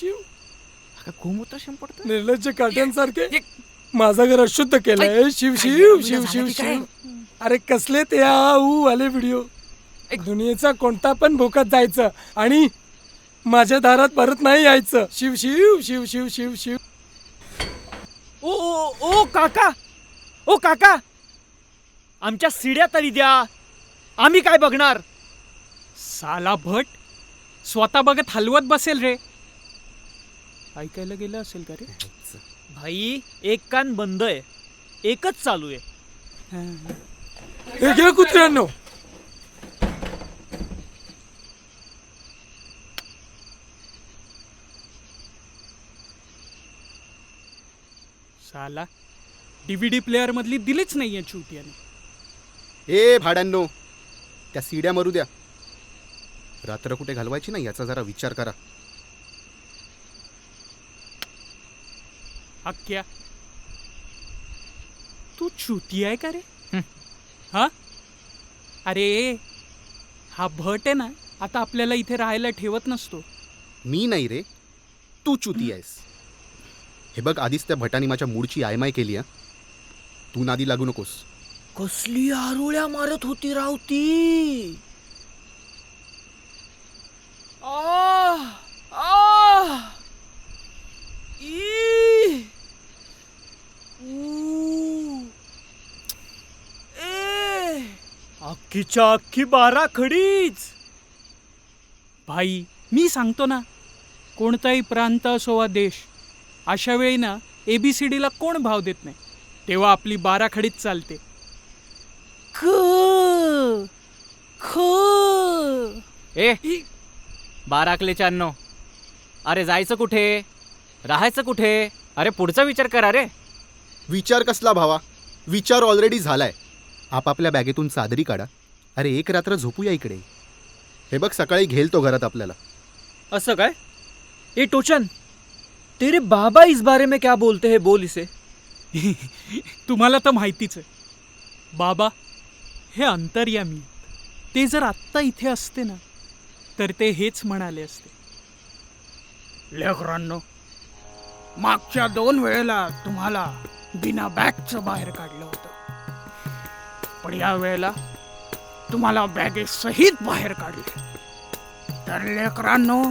शिव? शिव शिव का गोमूत्र शिंपडतोय निर्लज्ज काट्यांसारखे माझं घर अशुद्ध केलंय. शिव शिव शिव शिव शिव. अरे कसले ते ऊ आले व्हिडिओ दुनियेचा कोणता पण भोकात जायचं आणि माझ्या दारात परत नाही यायचं. शिव शिव शिव शिव शिव शिव. ओ ओ ओ काका. ओ काका. आमच्या सिड्या तरी द्या. आम्ही काय बघणार? साला भट स्वतः बघत हलवत बसेल रे. ऐकायला गेलं असेल का रे? भाई एक कान बंद आहे. एकच चालू आहे. हे. घ्या कुत्र्यांनो. साला डीव्हीडी प्लेअर मधली दिलीच नाहीये चुटियाने ए भाड्यांनो त्या सीड्या मरू द्या. रात्र कुठे घालवायची नाही याचा जरा विचार करा. अक्क्या तू चुती आहे का रे? हा? अरे हा भट आहे ना आता आपल्याला इथे राहायला ठेवत नसतो। मी नाही रे तू चुती आहेस। हे बघ आधीच त्या भटानी माझ्या मूडची आयमाय केली हा. तू नादी लागू नकोस. कसली आरोळ्या मारत होती रावती आह, आह, ई, अख्खीच्या अख्खी बारा खडीच. भाई मी सांगतो ना कोणताही प्रांत असो वा देश अशा वेळी ना एबीसीडीला कोण भाव देत नाही? तेव्हा आपली बाराखडीच चालते. ख ख. ए बाराकले चान्नो. अरे जायचं कुठे? राहायचं कुठे? अरे पुढचा विचार करा रे विचार कसला भावा? विचार ऑलरेडी झालाय. आपापल्या बॅगेतून चादरी काढा. अरे एक रात्र झोपूया इकडे. हे बघ सकाळी घेल तो घरात आपल्याला. असं काय? ए टोचन! तेरे बाबा इस बारे में क्या बोलते हैं बोल इसे. तुम्हाला तर माहितीच आहे. बाबा हे अंतर्यामी आहेत. ते जर आत्ता इथे असते ना तर ते हेच म्हणाले असते. लेकरांनो मागच्या दोन वेळेला तुम्हाला बिना बॅगचं बाहेर काढलं होतं. पण या वेळेला तुम्हाला बॅगेसहित बाहेर काढले. तर लेकरांनो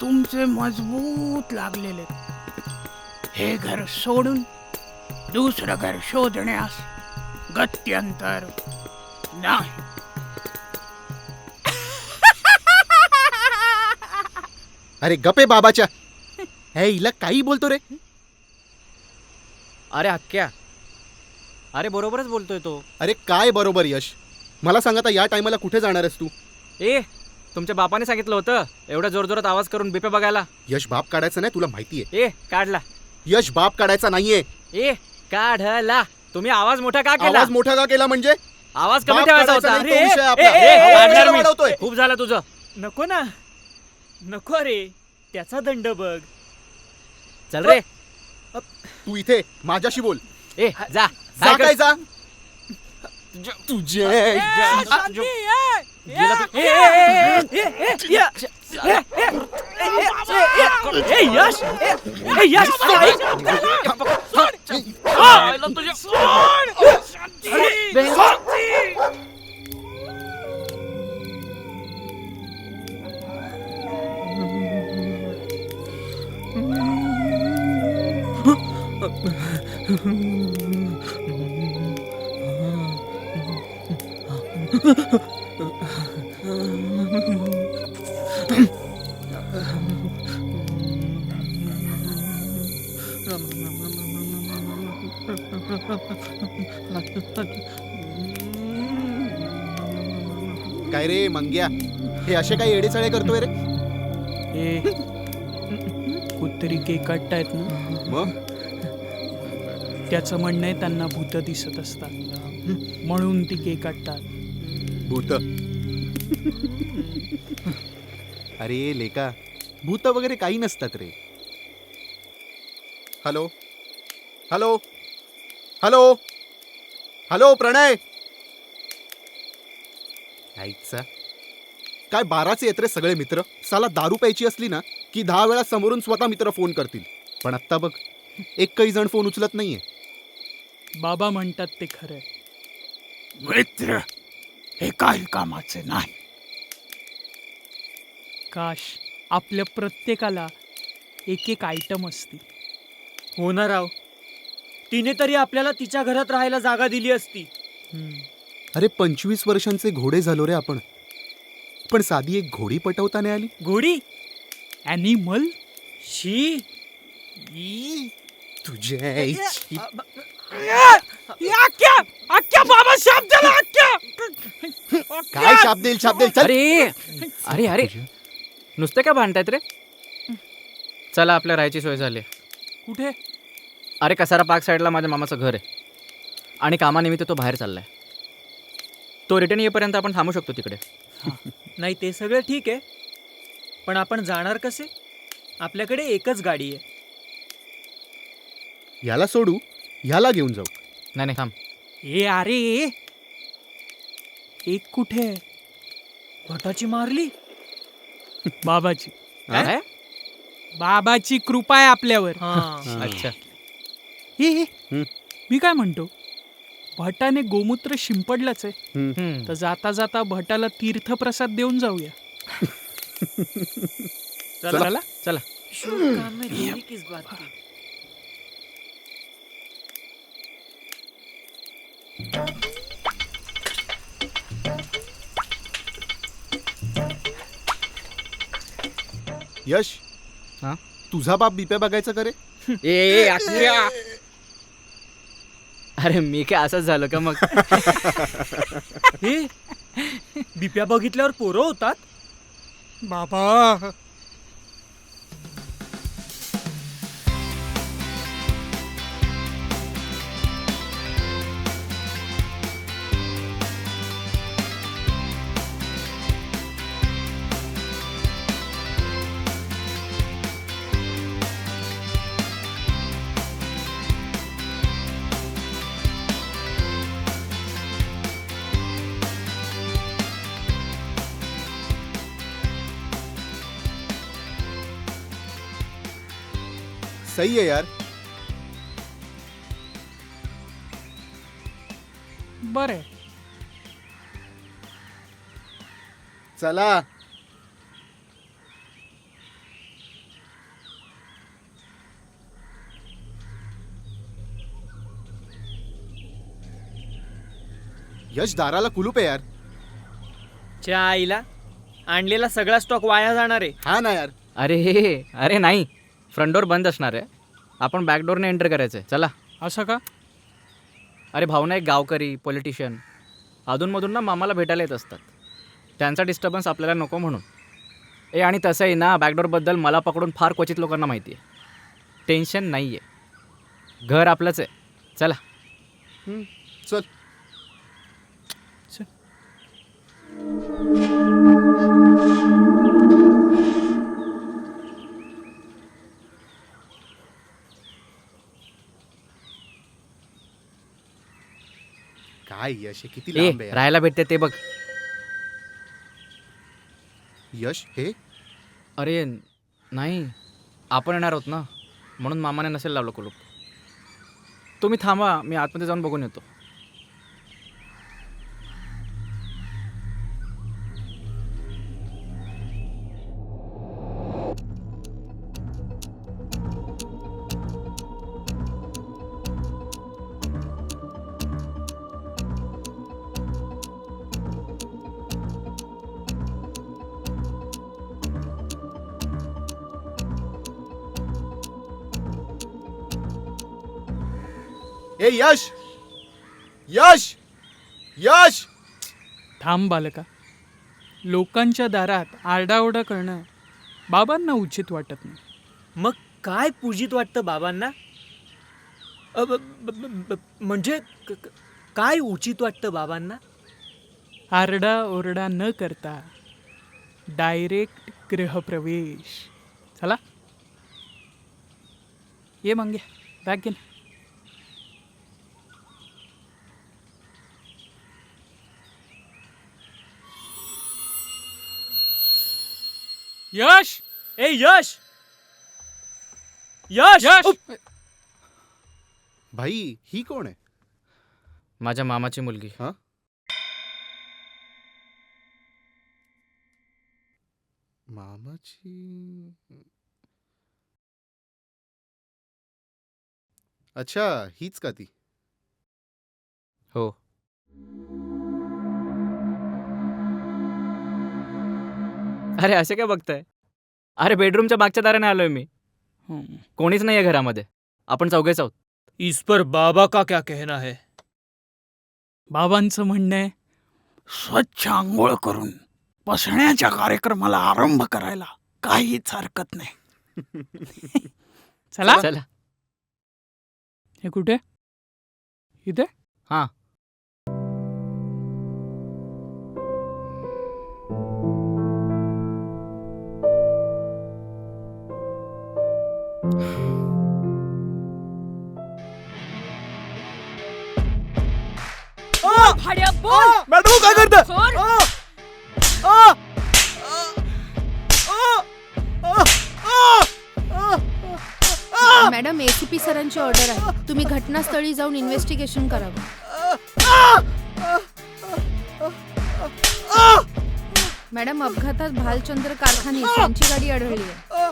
तुमचे मजबूत लागलेले. हे घर सोडून दुसरं घर शोधण्यास गत्यंतर नाही. अरे गपे बाबाच्या. हे हिला काही बोलतो रे. अरे हक्क्या अरे बरोबरच बोलतोय तो. अरे काय बरोबर यश? मला सांग आता या टायमाला कुठे जाणार आहेस तू? ए तुमच्या बापाने सांगितलं होतं एवढ्या जोरजोरात आवाज करून बिपे बघायला. यश बाप काढायचं नाही तुला माहितीये ए काढला. यश बाप काढायचा नाहीये. ए काढला. तुम्ही आवाज मोठा का केला? आवाज मोठा का केला म्हणजे? आवाज कमी बाप ठेवायचा काढायचा होता. नाही, तो विषय ए, आपला. ए, ए, ए, आवाज काढणार मी. वाढवतोय. खूप झालं तुझं. नको ना. नको रे त्याचा दंड बघ. चल रे. तू इथे माझ्याशी बोल ए जा जा. काय जा तुझे जा- जो- गेला तू- ए, ए, ए, ए, ए, ए, या. ए, ए, ए, ए, ए, ए, यश काय रे मंग्या? हे असे काही एडेचाळे करतोय रे? कुत्री केक काढतायत ना? मग? त्याचं म्हणणं आहे त्यांना भूत दिसत असतात. म्हणून ती केक काढतात भूत. अरे लेका भूत वगैरे काही नसतात रे. Hello? Hello? Hello? Hello Pranay? ऐकचा काय बाराचे येत रे सगळे मित्र? साला दारू प्यायची असली ना की दहा वेळा समोरून स्वतः मित्र फोन करतील. पण आत्ता बघ एकही जण फोन उचलत नाहीये. बाबा म्हणतात ते खरंय मित्र हे काही कामाचे नाही. काश आपल्या प्रत्येकाला एक एक आयटम असती हो ना राव. तिने तरी आपल्याला तिच्या घरात राहायला जागा दिली असती. हम्म. अरे पंचवीस वर्षांचे घोडे झालो रे आपण. पण साधी एक घोडी पटवता नाही आली? घोडी? ॲनिमल शी. तुझ्या आईची- बाबा शाप दिला काय शाप देईल शाप देईल चल. अरे अरे अरे. नुसते का भांडतायत रे? चला आपल्या राहायची सोय झाली. कुठे? अरे कसारा पार्क साईडला माझ्या मामाचं घर आहे. आणि कामानिमित्त तो बाहेर चाललाय. तो रिटर्न येईपर्यंत आपण थांबू शकतो तिकडे. नाही ते सगळं ठीक आहे. पण आपण जाणार कसे? आपल्याकडे एकच गाडी आहे. याला सोडू? ह्याला घेऊन जाऊ. नाही नाही थांब. ए अरे! एक कुठे? आहे? भटाची मारली? बाबाची. काय बाबाची कृपा आहे आपल्यावर. हा. अच्छा. हे हे हम्म. मी काय म्हणतो? भटाने गोमूत्र शिंपडलंच आहे. हम्म. तर जाता जाता भटाला तीर्थप्रसाद देऊन जाऊया. चला. चला. चला. किस बात की यश? हा? तुझा बाप बिप्या बघायचं करे ए! अरे मी काय असंच झालं का मग? हे? बिप्या बघितल्यावर पोरं होतात? बाबा! सही आहे यार। बरं. आहे. चला। यश दाराला कुलूप आहे यार। च्या आईला आणलेला सगळा स्टॉक वाया जाणार आहे. हा ना यार। अरे हे अरे नाही. फ्रंट डोर बंद असणार आहे. आपण बॅक डोरने एंटर करायचं आहे. चला. असं का? अरे भावना एक गावकरी पॉलिटिशियन अधूनमधून ना मामाला भेटायला येत असतात. त्यांचा डिस्टर्बन्स आपल्याला नको म्हणून. ए आणि तसंही ना बॅकडोरबद्दल मला पकडून फार क्वचित लोकांना माहिती आहे. टेन्शन नाही आहे घर आपलंच आहे. चला. चल. काय यश हे किती ए लांब आहे यार. राहायला भेटते ते बघ. यश हे? अरे नाही. आपण येणार आहोत ना? म्हणून मामाने नसेल लावलं कुलूप. तुम्ही थांबा मी आतमध्ये जाऊन बघून येतो. ए यश! यश! यश! थांब बालका. लोकांच्या दारात आरडाओरडा करणं बाबांना उचित वाटत नाही. मग काय पूजित वाटतं बाबांना? अ, ब- ब- ब- ब- म्हणजे क- क- काय उचित वाटतं बाबांना? आरडा ओरडा न करता डायरेक्ट गृहप्रवेश. चला. ये मंगे बॅग घे ना. यश ए यश यश यश. भाई ही कोण आहे? माझ्या मामाची मुलगी. मामाची? अच्छा हीच का ती? हो. अरे असे काय बघताय? अरे बेडरूमच्या मागच्या दाराने आलोय मी. कोणीच नाहीये घरामध्ये. आपण चौघेच आहोत. इस पर बाबा का क्या कहना है? बाबांचं म्हणणं आहे स्वच्छ आंघोळ करून बसण्याच्या कार्यक्रमाला आरंभ करायला काहीच हरकत नाही. चला. चला. हे कुठे? इथे? हां. भाड्या बोल. मॅडम काय करता? सोड मॅडम एसीपी सरांची ऑर्डर आहे. तुम्ही घटनास्थळी जाऊन इन्व्हेस्टिगेशन करावं. मॅडम अपघातात भालचंद्र कारखाने यांची गाडी आढळली आहे.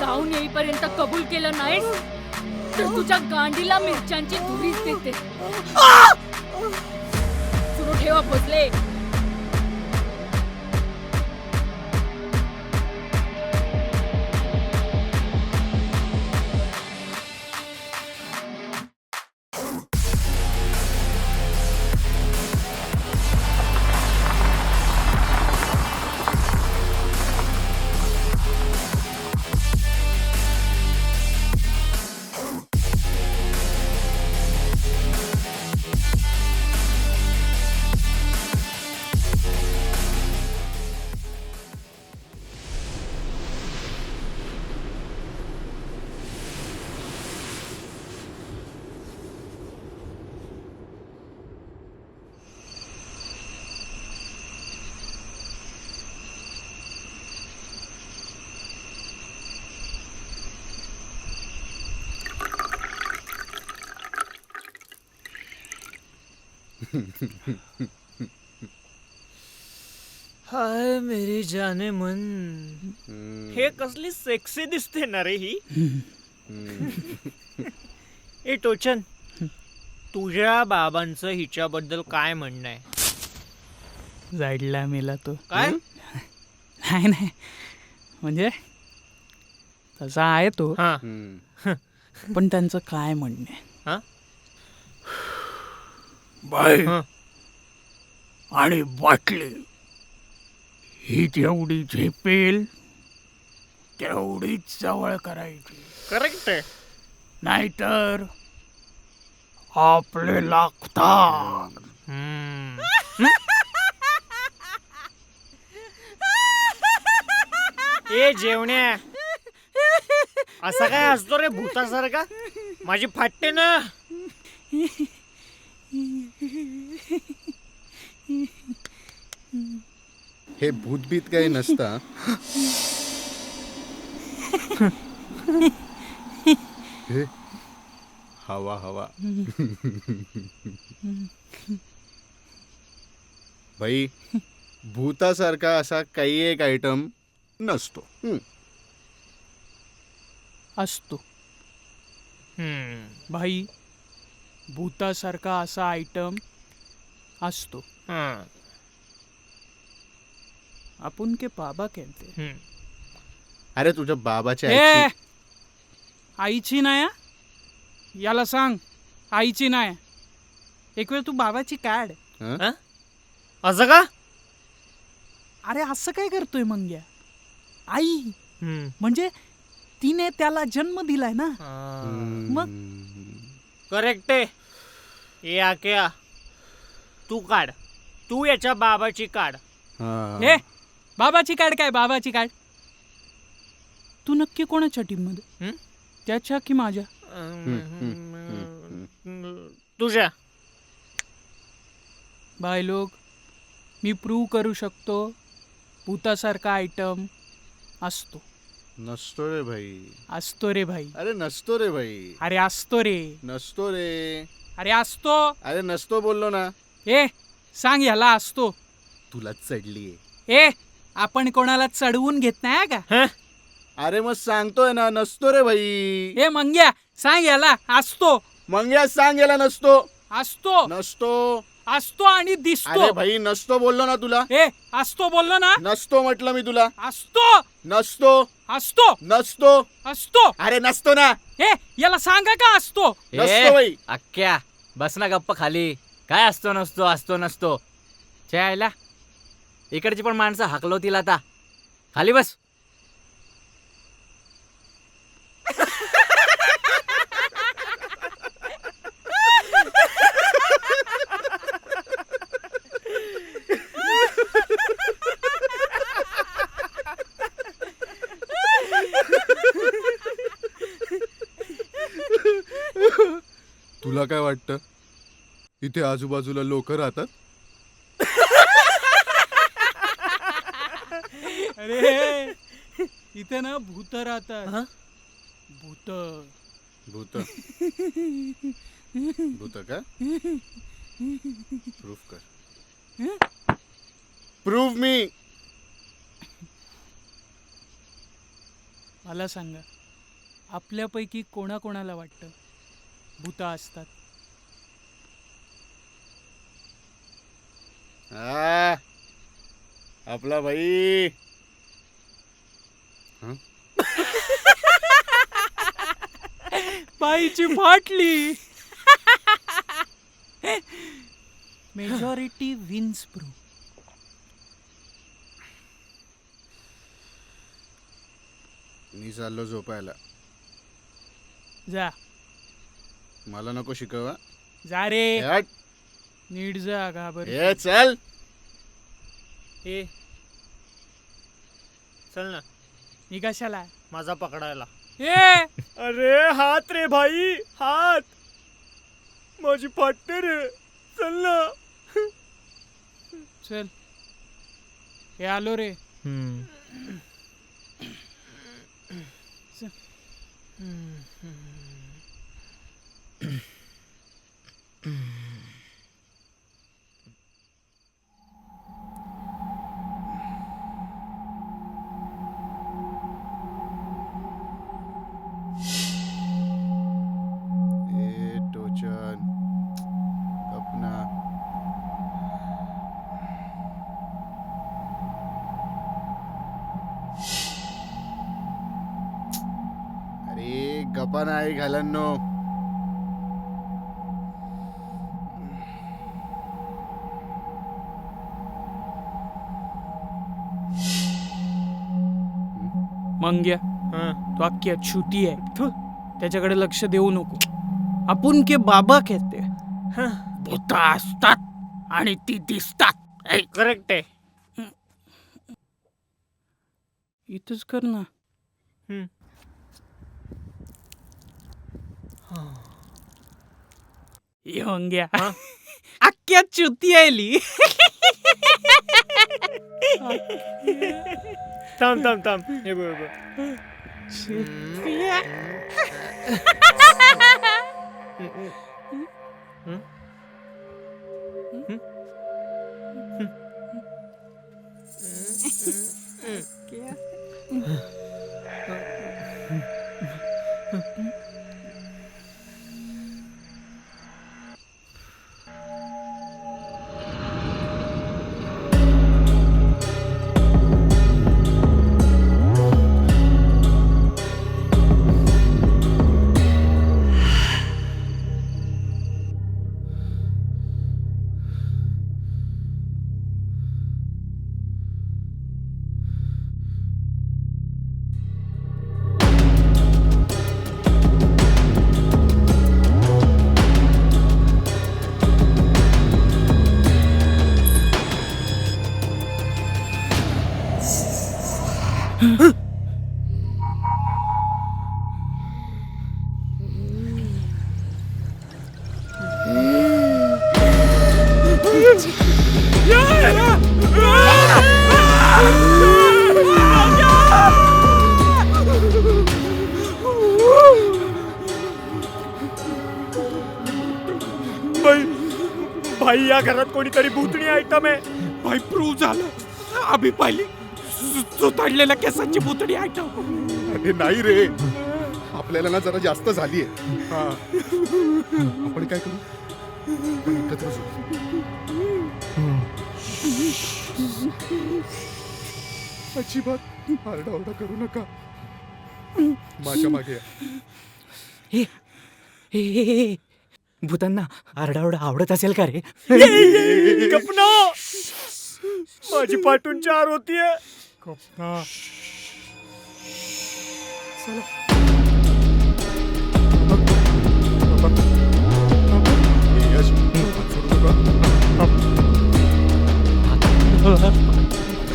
जाऊन येईपर्यंत कबूल केलं नाहीस? तर तुझ्या गांडीला मिरच्यांची धुरीच देते. सुरू ठेवा भोसले. हाय मेरी जाने मन हे कसली सेक्सी दिसते ना रे ही. ए टोचन. तुझ्या बाबांचं हिच्याबद्दल काय म्हणणं आहे? जायडला मेला तो. काय? नाही नाही. म्हणजे तसा आहे तो. हा. पण त्यांचं काय म्हणणं आहे? हा? हा. आणि बाटली. ही जेवढी झेपेल तेवढीच जवळ करायची. करेक्ट आहे. नाहीतर आपले लागतात. हम्म. ए जेवण्या. असा काय असतो रे भूतासारखा? माझी फाटते ना. हे भूतभीत काही नसता. हे हवा हवा. भाई भूतासारखा असा काही एक आयटम नसतो. हम्म. असतो. हम्म. भाई भूतासारखा असा आयटम असतो. आपण के बाबा कहते हम्म. अरे तुझ्या बाबाच्या ए आईची- आईची नाही हा? याला सांग आईची नाही एक वेळ तू बाबाची काढ हं? असं का अरे असं काय करतोय मंग्या आई हम्म. म्हणजे तिने त्याला जन्म दिलाय ना हा. मग? करेक्ट आहे ए आक्या तू काढ तू याच्या बाबाची काढ हे बाबाची काढ काय बाबाची काढ तू नक्की कोणाच्या टीममध्ये हं? त्याच्या की माझ्या? तुझ्या? बाय लोक मी प्रूव्ह करू शकतो भूतासारखा आयटम असतो. नसतो रे भाई. असतो रे भाई. अरे नसतो रे भाई. अरे असतो रे. नसतो रे. अरे असतो. अरे नसतो बोललो ना. ए सांग ह्याला असतो. तुला चढलीये. ए आपण कोणाला चढवून घेत नाही का? अरे मग सांगतोय ना नसतो रे भाई. ए मंग्या सांग याला. असतो. मग या सांग याला नसतो. असतो. नसतो. असतो आणि अरे दिसतो भाई नसतो बोललो ना तुला. ए असतो बोललो ना. नसतो म्हटलं मी तुला. असतो. नसतो. असतो. नसतो. असतो. अरे नसतो ना. ए याला सांगा का असतो? नसतो बाई अक्क्या बस ना गप्प खाली. काय असतो नसतो असतो नसतो? आयला इकडची पण माणसं हाकलवतील आता. खाली बस. तुला काय वाटतं? इथे आजूबाजूला लोक राहतात अरे इथे ना भूत राहतात. भूत. भूत. भूत का? प्रूफ कर. प्रूफ मी मला सांगा आपल्यापैकी कोणाकोणाला वाटतं भूत असतात? आ, आपला भाई. बाईची फाटली. मेजॉरिटी विन्स प्रू मी चाललो झोपायला. जा. मला नको शिकवा जा रे. हट. नीट जा घाबर ए चल. ए. चल ना. मी कशाला? माझा पकडायला. ए! अरे हात रे भाई हात. माझी फाटते रे. चल ना. चल. हे आलो रे. ए गप्पा नाही घालांनो मंग्या हं. तो अख्खी छुटी आहे. त्याच्याकडे लक्ष देऊ नको. आपण के बाबा खेळते भूत असतात आणि ती दिसतात. करेक्ट आहे. इथंच कर ना. 영기야. 어? 아끼야 쭈띠엘리. 다음 다음 다음. 이거 이거. 쭈띠야. 응? 응? 응? 응? 응? 응? झालं. आम्ही पाहिली. चोताडलेल्या केसांची भुतडी आयटम अरे नाही रे. आपल्याला ना जरा जास्त झालीये. आपण काय करू? आपण एकत्र. अजिबात आरडाओरडा करू नका. माझ्या मागे या. हे हे हे, हे भूतांना आरडाओरडा आवडत असेल का रे? कपना माझी पाठून चार होतीये.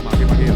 मागे मागे या.